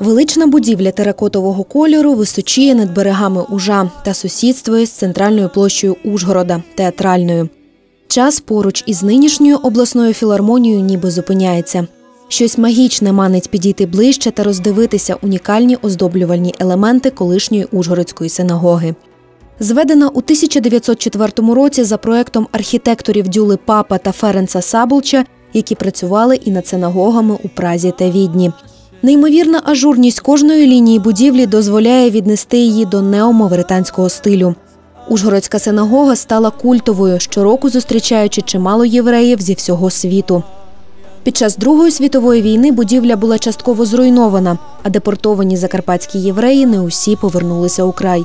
Велична будівля теракотового кольору височіє над берегами Ужа та сусідствує з центральною площею Ужгорода театральною. Час поруч із нинішньою обласною філармонією ніби зупиняється. Щось магічне манить підійти ближче та роздивитися унікальні оздоблювальні елементи колишньої Ужгородської синагоги. Зведена у 1904 році за проектом архітекторів Дюли Папа та Ференца Сабулча, які працювали і над синагогами у Празі та Відні. Неймовірна ажурність кожної лінії будівлі дозволяє віднести її до неомавританського стилю. Ужгородська синагога стала культовою, щороку зустрічаючи чимало євреїв зі всього світу. Під час Другої світової війни будівля була частково зруйнована, а депортовані закарпатські євреї не усі повернулися у край.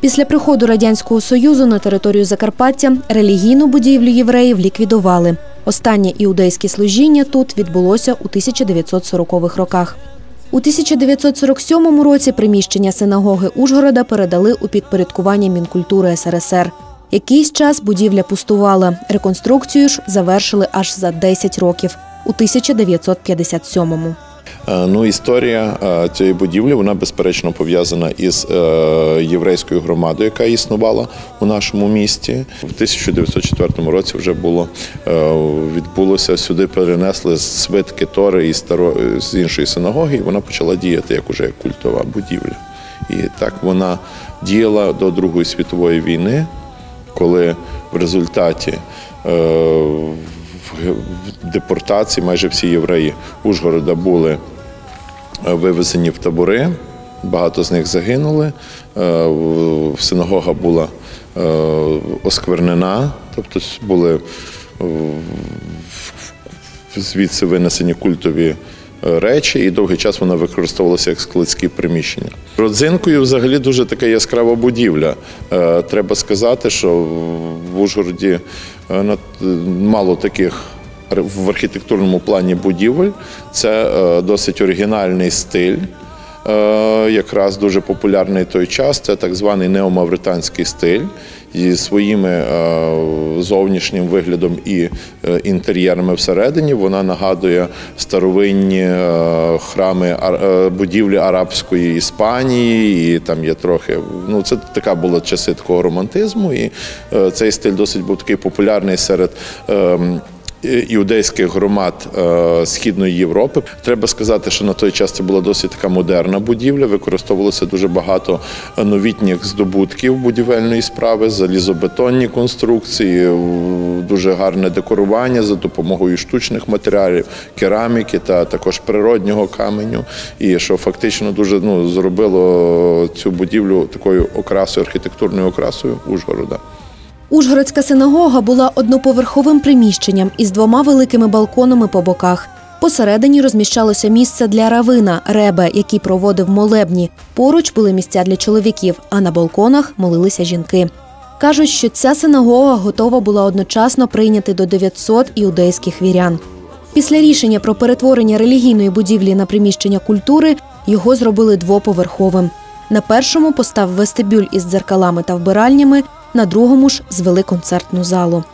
Після приходу радянського союзу на територію Закарпаття релігійну будівлю євреїв ліквідували. Останнє іудейське служіння тут відбулося у 1940-х роках. У 1947 році приміщення синагоги Ужгорода передали у підпорядкування Мінкультури СРСР. Якийсь час будівля пустувала. Реконструкцію ж завершили аж за 10 років у 1957-му. Е, Ну, історія е, цієї будівлі вона безперечно пов'язана із е, єврейською громадою, яка існувала у нашому місті. В 1904 році вже було відбулося сюди. Перенесли свитки Тори із старо з іншої синагоги. і Вона почала діяти як уже культова будівля. І так вона діяла до Другої світової війни, коли в результаті депортації майже всі євреї Ужгорода були е, вивезені в табори. Багато з них загинули. Е, Синагога була е, осквернена, тобто були звідси винесені культові речі, і довгий час вона використовувалася як складські приміщення. Родзинкою взагалі дуже така яскрава будівля. Е, Треба сказати, що в Ужгороді е, мало таких в архітектурному плані будівель. Це е, досить оригінальний стиль. Якраз дуже популярний той час. Це так званий неомавританський стиль зі своїми е, зовнішнім виглядом і е, інтер'єрами всередині. Вона нагадує старовинні е, храми будівлі арабської Іспанії, і там є трохи. Ну, це така була часи такого романтизму, і цей стиль досить був такий популярний серед. Іудейських громад е, Східної Європи. Треба сказати, що на той час це була досить така модерна будівля. Використовувалося дуже багато новітніх здобутків будівельної справи, залізобетонні конструкції, дуже гарне декорування за допомогою штучних матеріалів, кераміки та також природнього каменю. І що фактично дуже ну, зробило цю будівлю такою окрасою, архітектурною окрасою Ужгорода. Ужгородська синагога була одноповерховим приміщенням із двома великими балконами по боках. Посередині розміщалося місце для равина, ребе, який проводив молебні. Поруч були місця для чоловіків, а на балконах молилися жінки. Кажуть, що ця синагога готова була одночасно прийняти до 900 іудейських вірян. Після рішення про перетворення релігійної будівлі на приміщення культури його зробили двоповерховим. На першому постав вестибюль із дзеркалами та вбиральнями, на другому ж звели концертну залу.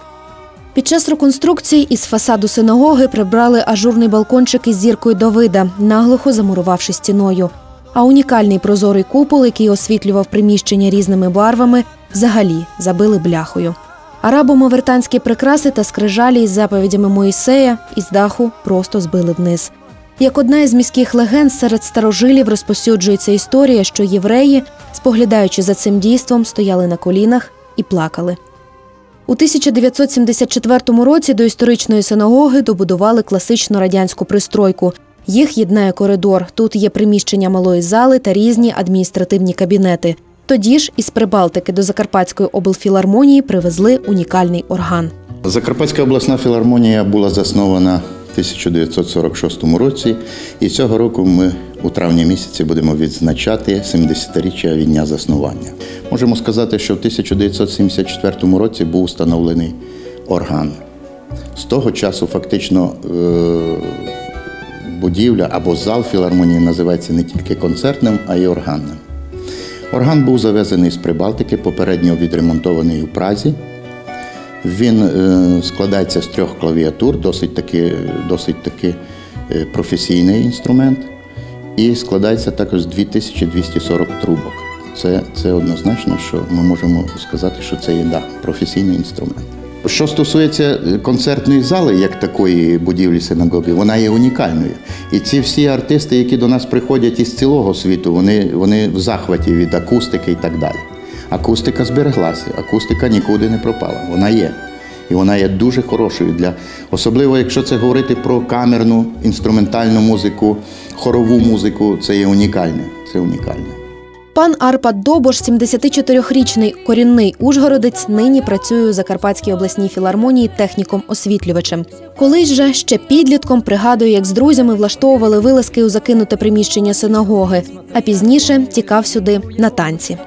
Під час реконструкції із фасаду синагоги прибрали ажурний балкончик із зіркою Давида, наглухо замурувавши стіною. А унікальний прозорий купол, який освітлював приміщення різними барвами, взагалі забили бляхою. Арабо-мавританські прикраси та скрижалі із заповідями Моїсея із даху просто збили вниз. Як одна із міських легенд серед старожилів розповсюджується історія, що євреї, споглядаючи за цим дійством, стояли на колінах і плакали. У 1974 році до історичної синагоги добудували класичну радянську пристройку. Їх єднає коридор. Тут є приміщення малої зали та різні адміністративні кабінети. Тоді ж із Прибалтики до Закарпатської облфілармонії привезли унікальний орган. Закарпатська обласна філармонія була заснована в 1946 році, і цього року ми у травні місяці будемо відзначати 70-річчя від заснування. Можемо сказати, що в 1974 році був встановлений орган. З того часу фактично е, будівля або зал філармонії називається не тільки концертним, а й органним. Орган був завезений з Прибалтики, попередньо відремонтований у Празі. Він е, складається з трьох клавіатур, досить таки е, професійний інструмент. І складається також з 2240 трубок. Це, це однозначно, що ми можемо сказати, що це є професійний інструмент. Що стосується е, концертної зали, як такої будівлі синагоги, вона є унікальною. І ці всі артисти, які до нас приходять із цілого світу, вони, вони в захваті від акустики і так далі. Акустика збереглася, акустика нікуди не пропала. Вона є. І вона є дуже хорошою для, особливо якщо це говорити про камерну інструментальну музику, хорову музику, це є унікальне. Це унікальне. Пан Арпад Добош, 74-річний корінний ужгородець, нині працює у Закарпатській обласній філармонії техніком-освітлювачем. Колись же ще підлітком пригадує, як з друзями влаштовували вилазки у закинуте приміщення синагоги, а пізніше тікав сюди на танці.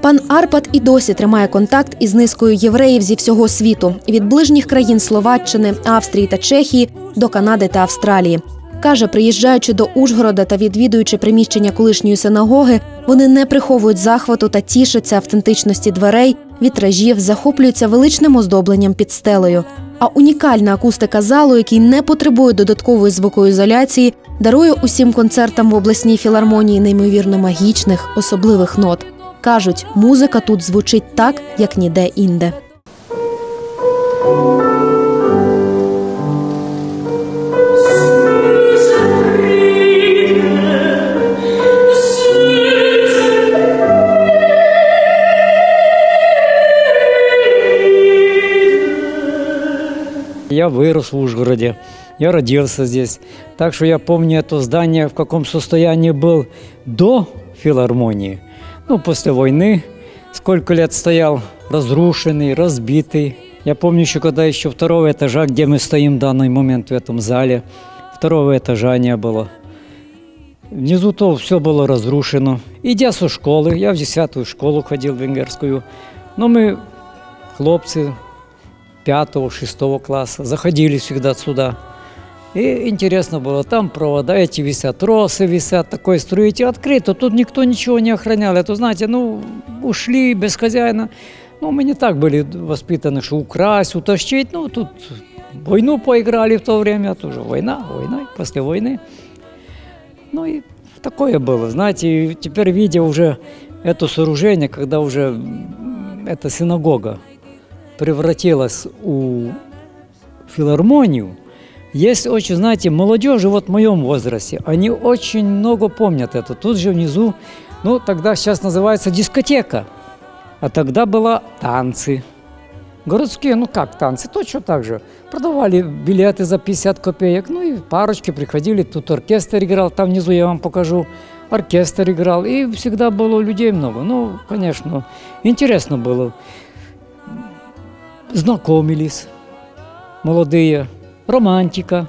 Пан Арпад і досі тримає контакт із низкою євреїв зі всього світу від ближніх країн Словаччини, Австрії та Чехії до Канади та Австралії. Каже, приїжджаючи до Ужгорода та відвідуючи приміщення колишньої синагоги, вони не приховують захвату та тішаться автентичності дверей, вітражів, захоплюються величним оздобленням під стелею. А унікальна акустика залу, який не потребує додаткової звукоізоляції, дарує усім концертам в обласній філармонії неймовірно магічних, особливих нот. Кажуть, музика тут звучить так, як ніде інде. Я вырос в Ужгороде, я родился здесь. Так что я помню это здание, в каком состоянии был до филармонии. Ну, после войны, сколько лет стоял, разрушенный, разбитый. Я помню еще, когда еще второго этажа, где мы стоим в данный момент в этом зале, второго этажа не было. Внизу то все было разрушено. Идя со школы, я в 10 школу ходил венгерскую, но мы, хлопцы, пятого, шестого класса, заходили всегда сюда. И интересно было, там провода эти висят, тросы висят, такое строите открыто, тут никто ничего не охранял. Это, знаете, ну, ушли без хозяина. Ну, мы не так были воспитаны, что украсть, утащить. Ну, тут войну поиграли в то время, тоже война, война, после войны. Ну и такое было, знаете, теперь видя уже это сооружение, когда уже м, эта синагога превратилась у филармонию, есть очень, знаете, молодежи вот в моем возрасте, они очень много помнят это. Тут же внизу, ну, тогда сейчас называется дискотека, а тогда была танцы. Городские, ну как танцы, точно так же. Продавали билеты за 50 копеек, ну и парочки приходили, тут оркестр играл, там внизу я вам покажу, оркестр играл, и всегда было людей много. Ну, конечно, интересно было. Знакомились, молодые, романтика.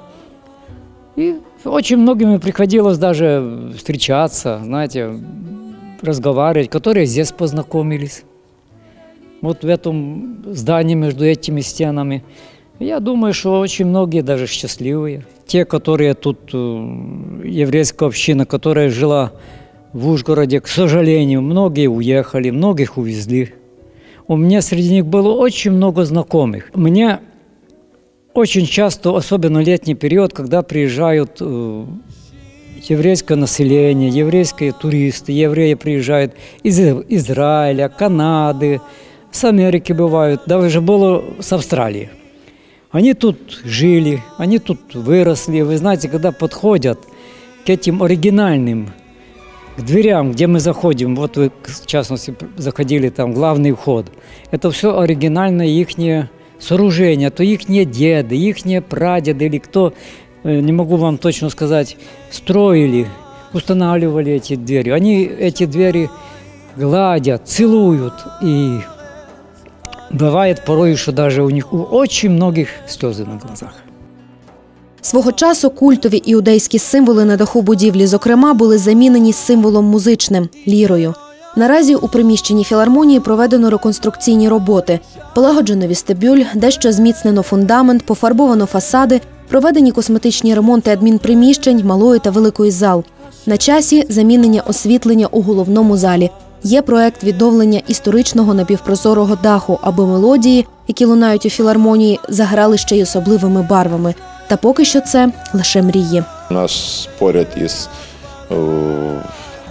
И очень многими приходилось даже встречаться, знаете, разговаривать, которые здесь познакомились. Вот в этом здании между этими стенами. Я думаю, что очень многие даже счастливые. Те, которые тут, э, еврейская община, которая жила в Ужгороде, к сожалению, многие уехали, многих увезли. У меня среди них было очень много знакомых. Мне очень часто, особенно летний период, когда приезжают э, еврейское население, еврейские туристы, евреи приезжают из Израиля, Канады, с Америки бывают, даже было с Австралии. Они тут жили, они тут выросли. Вы знаете, когда подходят к этим оригинальным, к дверям, где мы заходим, вот вы, в частности, заходили там, главный вход, это все оригинальное их сооружение, то их деды, их прадеды или кто, э, не могу вам точно сказать, строили, устанавливали эти двери. Они эти двери гладят, целуют и Бывает порой, что даже у них у очень многих слезы на глазах. Свого часу культові іудейські символи на даху будівлі, зокрема, були замінені символом музичним лірою. Наразі у приміщенні філармонії проведено реконструкційні роботи, полагоджено вестибюль, дещо зміцнено фундамент, пофарбовано фасади, проведені косметичні ремонти адмінприміщень, малої та великої зал. На часі замінення освітлення у головному залі. Є проект відновлення історичного напівпрозорого даху, аби мелодії, які лунають у філармонії, заграли ще й особливими барвами. Та поки що це лише мрії. У нас поряд із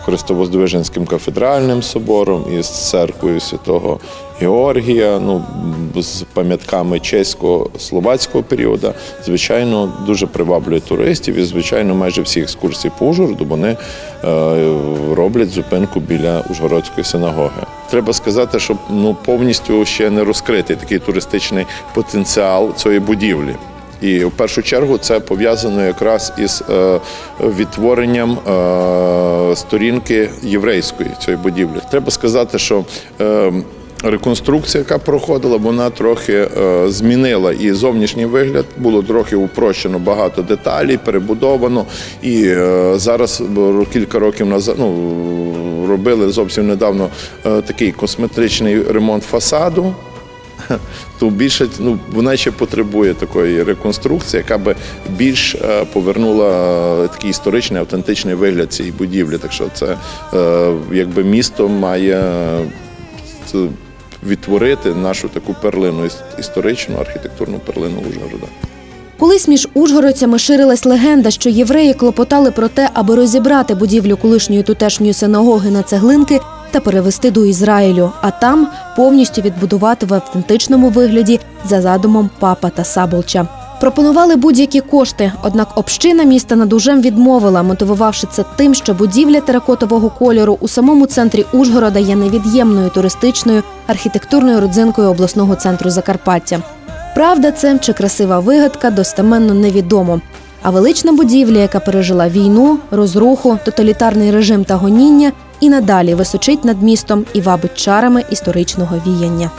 Христовоздвиженським кафедральним собором із церквою святого Георгія, ну з пам'ятками чеського словацького періоду, звичайно, дуже приваблює туристів і, звичайно, майже всі екскурсії по Ужгороду вони е, роблять зупинку біля Ужгородської синагоги. Треба сказати, що ну повністю ще не розкритий такий туристичний потенціал цієї будівлі. І в першу чергу це пов'язано якраз із е, відтворенням е, сторінки єврейської цієї будівлі. Треба сказати, що е, реконструкція, яка проходила, вона трохи змінила і зовнішній вигляд, було трохи упрощено багато деталей, перебудовано. І зараз кілька років назад ну, робили зовсім недавно такий косметичний ремонт фасаду то більше ну, вона ще потребує такої реконструкції, яка би більш е, повернула е, такий історичний, автентичний вигляд цієї будівлі. Так що це е, якби місто має відтворити нашу таку перлину, історичну архітектурну перлину Ужгорода. Колись між ужгородцями ширилась легенда, що євреї клопотали про те, аби розібрати будівлю колишньої тутешньої синагоги на цеглинки та перевести до Ізраїлю, а там повністю відбудувати в автентичному вигляді за задумом папа та Саболча. Пропонували будь-які кошти, однак община міста над Ужем відмовила, мотивувавши це тим, що будівля теракотового кольору у самому центрі Ужгорода є невід'ємною туристичною архітектурною родзинкою обласного центру Закарпаття. Правда це чи красива вигадка достеменно невідомо. А велична будівля, яка пережила війну, розруху, тоталітарний режим та гоніння, і надалі височить над містом і вабить чарами історичного віяння.